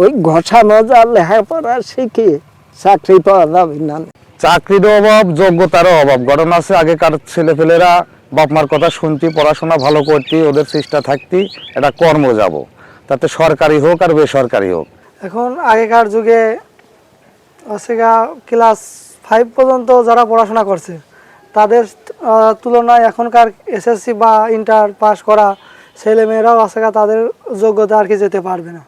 ওই ঘষা মজা লেখাপড়া শিখে চাকরি পাওয়া যাবে না। চাকরিরও অভাব যোগ্যতারও অভাব। ঘটনা আছে আগেকার ছেলেপেলেরা বাপ মার কথা শুনতি পড়াশোনা ভালো করতি ওদের চেষ্টা থাকতি এটা কর্ম যাব। তাতে সরকারি হোক আর বেসরকারি হোক। এখন আগেকার যুগে হচ্ছে গা ক্লাস ফাইভ পর্যন্ত যারা পড়াশোনা করছে তাদের আহ, তুলনায় এখনকার এসএসসি বা ইন্টার পাস করা ছেলে মেয়েরাও আছে গা তাদের যোগ্যতা আর কি যেতে পারবে না।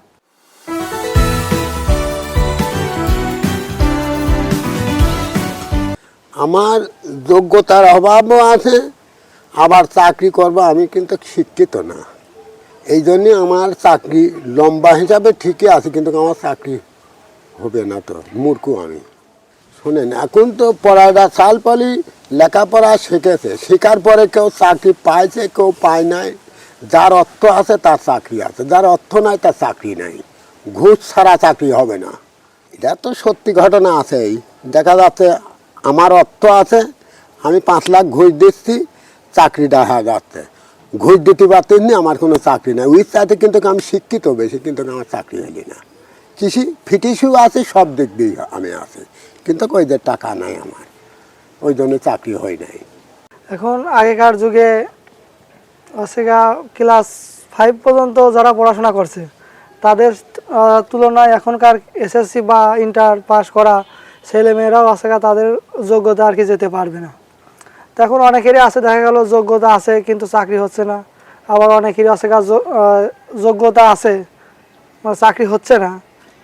আমার যোগ্যতার অভাবও আছে, আবার চাকরি করব আমি কিন্তু শিক্ষিত না। এই জন্যে আমার চাকরি লম্বা হিসাবে ঠিকই আছে, কিন্তু আমার চাকরি হবে না তো, মূর্খ আমি। শোনেন, এখন তো পড়াটা সাল পালি, লেখাপড়া শিখেছে, শেখার পরে কেউ চাকরি পাইছে, কেউ পায় নাই। যার অর্থ আছে, তার চাকরি আছে, যার অর্থ নাই, তার চাকরি নাই। ঘুষ ছাড়া চাকরি হবে না। এটা তো সত্যি ঘটনা আছেই, দেখা যাচ্ছে আমার অর্থ আছে, আমি পাঁচ লাখ ঘুষ দিচ্ছি চাকরি দেখা যাচ্ছে। ঘুষ দিতে পারতেন আমার কোনো চাকরি নাই। ওই চাইতে কিন্তু আমি শিক্ষিত, বেশি কিন্তু আমার চাকরি হলি না। কৃষি ফিটিসও আছে, সব দিক দিয়ে আমি আছি। কিন্তু ওই যে টাকা নাই আমার। ওই জন্য চাকরি হয় নাই। এখন আগেকার যুগে, হচ্ছে ক্লাস ফাইভ পর্যন্ত যারা পড়াশোনা করছে, তাদের তুলনায় এখনকার এসএসসি বা ইন্টার পাস করা ছেলে মেয়েরাও আছে তাদের যোগ্যতা আর কি যেতে পারবে না। তো এখন অনেকেরই আছে, দেখা গেল যোগ্যতা আছে, কিন্তু চাকরি হচ্ছে না। আবার অনেকেরই আছে যোগ্যতা আছে মানে চাকরি হচ্ছে না।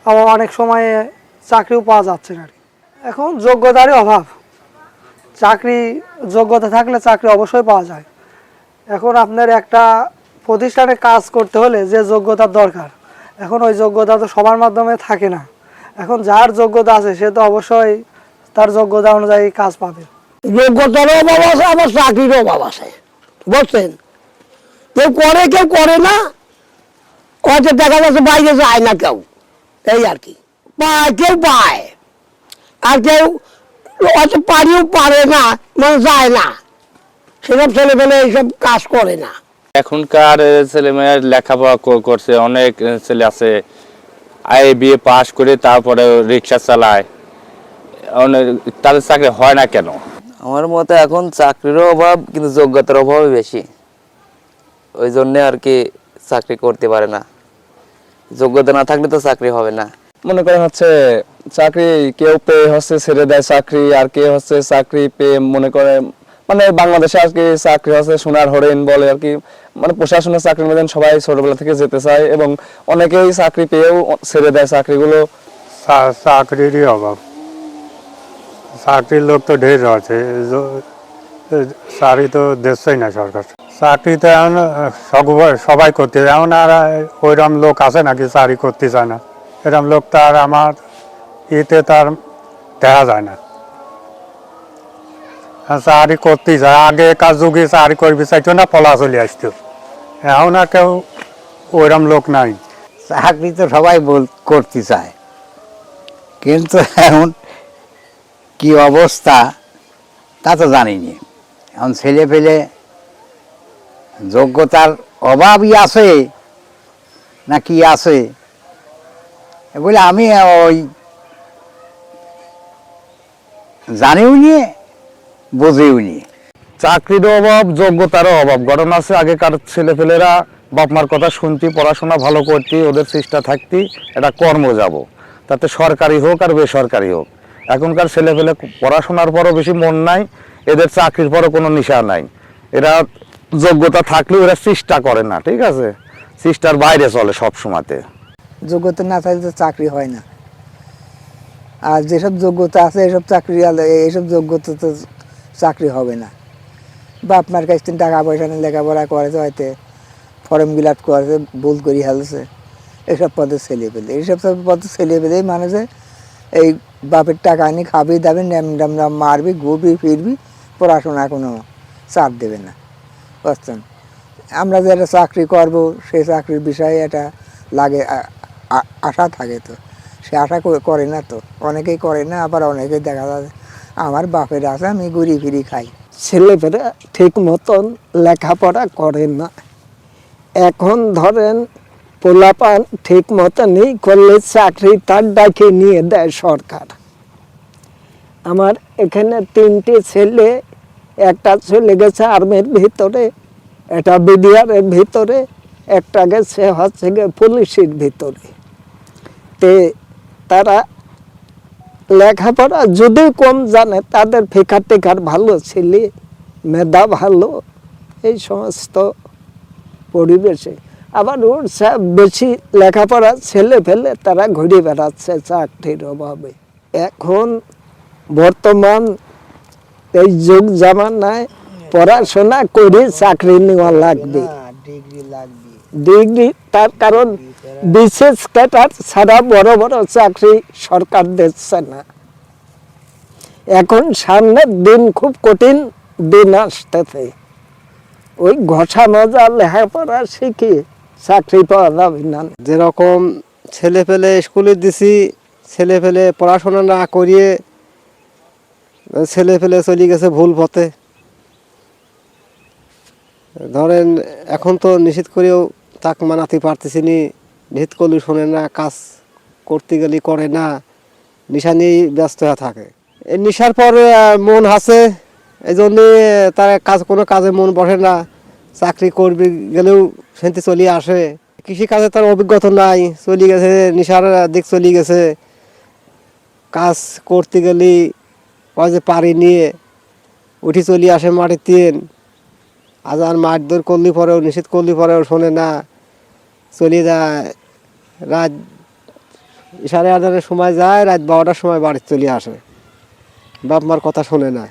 আবার অনেক সময়ে চাকরিও পাওয়া যাচ্ছে না আর কি। এখন যোগ্যতারই অভাব। চাকরি, যোগ্যতা থাকলে চাকরি অবশ্যই পাওয়া যায়। এখন আপনার একটা প্রতিষ্ঠানে কাজ করতে হলে যে যোগ্যতার দরকার, এখন ওই যোগ্যতা তো সবার মাধ্যমে থাকে না। এখন যার যোগ্যতা আছে সে তো অবশ্যই তার যোগ্যতা অনুযায়ী কাজ পাবে। যোগ্যতারও অভাব আছে আবার চাকরিরও অভাব আছে। বুঝছেন? কেউ করে কেউ করে না। হয়তো দেখা যাচ্ছে বাইরে যায় না কেউ। এই আর কি। পায় কেউ পায়। আর কেউ হয়তো পারিও পারে না মানে যায় না। সেসব ছেলে পেলে এইসব কাজ করে না। এখনকার ছেলে মেয়ের লেখাপড়া করছে অনেক ছেলে আছে আই বিএ পাশ করে তারপরে রিক্সা চালায়। তাদের চাকরি হয় না কেন? আমার মতে এখন চাকরিরও অভাব কিন্তু যোগ্যতার অভাবই বেশি। ওই জন্যে আর কি চাকরি করতে পারে না। যোগ্যতা না থাকলে তো চাকরি হবে না। মনে করেন হচ্ছে চাকরি কেউ পেয়ে হচ্ছে ছেড়ে দেয় চাকরি আর কেউ হচ্ছে চাকরি পেয়ে মনে করে মানে বাংলাদেশে আর কি চাকরি হচ্ছে সোনার হরিণ বলে আর কি। মানে প্রশাসনের চাকরির মধ্যে সবাই ছোটবেলা থেকে যেতে চায় এবং অনেকেই চাকরি পেয়েও ছেড়ে দেয় চাকরিগুলো। চাকরিরই অভাব। চাকরির লোক তো ঢের আছে চাকরি তো দিচ্ছেই না সরকার। চাকরি তো এখন সবাই করতে। এখন আর ওইরকম লোক আছে নাকি চাকরি করতে চায় না? এরকম লোক তো আর আমার ইতে তার দেখা যায় না। চাকরি করতে যায়। আগে কাজ যুগে চাকরি করবি চাইতো না পলা চলে আসতো এখন আর কেউ ওইরকম লোক নাই। চাকরি তো সবাই বল, করতে চায়। কিন্তু এখন কি অবস্থা, তা তো জানিনি। এখন ছেলে পেলে যোগ্যতার অভাবই আছে না কি আছে? বলে আমি ওই জানিও নিয়ে। বুঝেও নিয়ে চাকরিরও অভাব যোগ্যতারও অভাব। ঘটনা আছে আগেকার ছেলেপেলেরা। বাপ মার কথা শুনতি পড়াশোনা ভালো করতি ওদের চেষ্টা থাকতি এটা কর্ম যাব। তাতে সরকারি হোক আর বেসরকারি হোক। এখনকার ছেলেপেলে পড়াশোনার পরও বেশি মন নাই এদের চাকরির পরও কোনো নিশা নাই। এরা যোগ্যতা থাকলেও এরা চেষ্টা করে না ঠিক আছে? চেষ্টার বাইরে চলে সব সময়তে যোগ্যতা না থাকলে তো চাকরি হয় না। আর যেসব যোগ্যতা আছে এসব চাকরি আলা- এইসব যোগ্যতা তো চাকরি হবে না। বাপ মার কাছ থেকে টাকা পয়সা নিয়ে লেখাপড়া করেছে হয়তো ফর্ম ফিল করেছে, ভুল করে ফেলছে। এসব পদে ছেলে পেলে এইসব সব পদে ছেলে পেলেই মানুষে এই বাপের টাকা আনি খাবি, দাবি, ন্যাম ডামরা মারবি, ঘুরবি, ফিরবি, পড়াশোনা কোনো চাপ দেবে না। বুঝছেন? আমরা যে একটা চাকরি করব, সেই চাকরির বিষয়ে এটা লাগে আশা থাকে তো। সে আশা করে না তো। অনেকেই করে না, আবার অনেকেই দেখা যায় আমার বাপের আছে, আমি ঘুরি ফিরি খাই। ছেলেপেরা ঠিক মতন লেখাপড়া করে না। এখন ধরেন পোলাপান ঠিক মতনই করলে চাকরি তার ডাকে নিয়ে দেয় সরকার। আমার এখানে তিনটে ছেলে, একটা চলে গেছে আর্মির ভিতরে, একটা বিডিআরের ভিতরে, একটা গেছে হচ্ছে গিয়ে পুলিশের ভিতরে। তে তারা লেখাপড়া যদি কম জানে, তাদের ফিকার টিকার ভালো ছেলে, মেধা ভালো, এই সমস্ত পরিবেশে। আবার ওর বেশি লেখাপড়া ছেলে ফেলে তারা ঘুরে বেড়াচ্ছে চাকরির অভাবে। এখন বর্তমান এই যুগ জামানায় পড়াশোনা করে চাকরি নেওয়া লাগবে। ডিগ্রি তার কারণ বিশেষ ক্যাটার ছাড়া বড় বড় চাকরি সরকার দিচ্ছে না। এখন সামনের দিন খুব কঠিন, দিন আসতেছে। ওই ঘষা মজা লেখাপড়া শিখে চাকরি পাওয়া যাবে না। যেরকম ছেলে পেলে স্কুলে দিছি, ছেলে পেলে পড়াশোনা না করিয়ে ছেলে পেলে চলে গেছে ভুল পথে। ধরেন এখন তো নিষেধ করেও তাক মানাতে পারতেছি নি করলে শোনে না, কাজ করতে গেলে করে না নিশা নিয়েই ব্যস্ত হয়ে থাকে। এই নিশার পর মন হাসে এই জন্যে তার কাজ, কোনো কাজে মন বসে না, চাকরি করবে গেলেও সেনতে চলে আসে। কৃষিকাজে তার অভিজ্ঞতা নাই, চলে গেছে, নিশার দিক চলে গেছে। কাজ করতে গেলে যে পারি নিয়ে উঠি চলে আসে মাটির তিন। আজ আর মাঠ দৌড় করলি পরেও, নিষেধ করলে পরেও শোনে না। চলে যায়, রাত সাড়ে আটটার সময় যায়, রাত বারোটার সময় বাড়ি চলে আসে। বাপ মার কথা শোনে না।